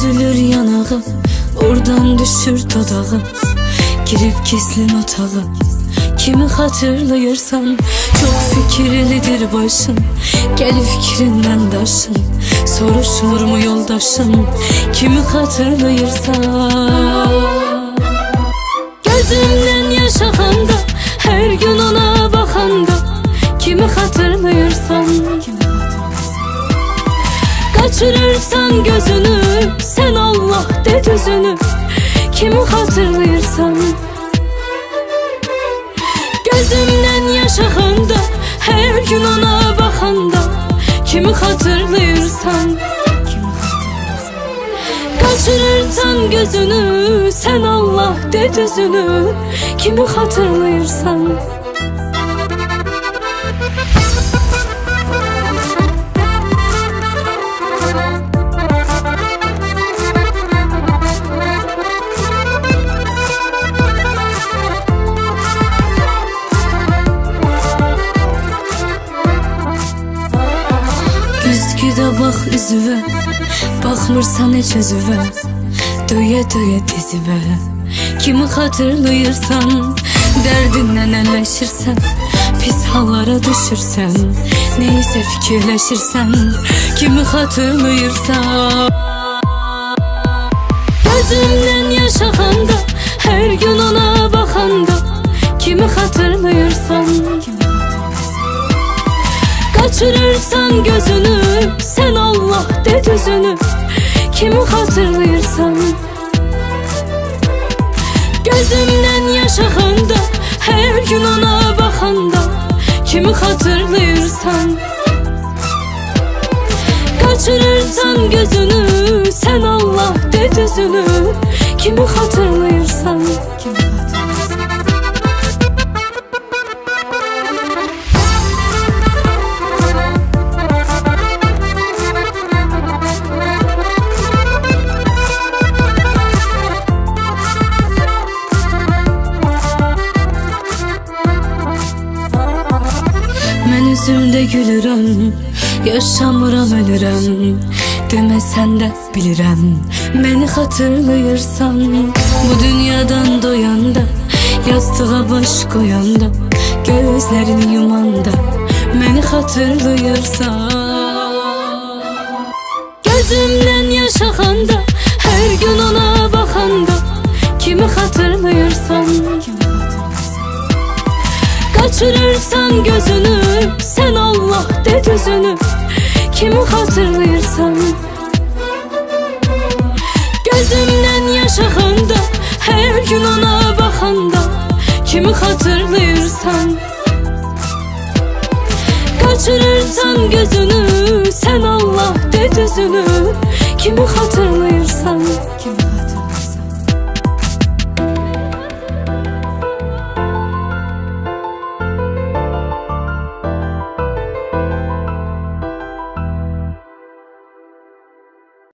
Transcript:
Süzülür yanağı Oradan düşür dodağı Girip gizlin otağı Kimi hatırlayırsan Çok fikirlidir başın Gel fikrinden daşın. Soruşmur mu yoldaşın Kimi hatırlayırsan Gözümden yaş de düzünü Kimi hatırlayırsan Gözümden yaş akanda Her gün ona bakanda Kimi hatırlayırsan Kaçırırsan gözünü Sen Allah de düzünü Kimi hatırlayırsan Üzüve Bakmırsan heç özüve Döye döye dizive Kimi hatırlayırsan Derdinden elleşirsen Pis hallara düşürsen Neyse fikirleşirsen Kimi hatırlayırsan Gözümden yaş akanda Her gün ona bakanda Kimi hatırlayırsan Kaçırırsan gözünü Sen Allah de düzünü Kimi hatırlayırsan Gözümden yaş akanda Her gün ona bakanda Kimi hatırlayırsan Kaçırırsan gözünü Sen Allah de düzünü Kimi hatırlayırsan Mən üzümdə gülürəm Yaşamıram ölürəm Deməsən də bilirəm Məni xatırlayırsan Bu dünyadan doyanda Yastığa baş qoyanda Gözlərini yumanda Məni xatırlayırsan Gözümdən yaş axanda gözünü Sen Allah de düzünü. Kimi hatırlayırsan Gözümden yaş akanda Her gün ona bakanda. Kimi hatırlayırsan Kaçırırsan gözünü Sen Allah de düzünü. Kimi hatırlayırsan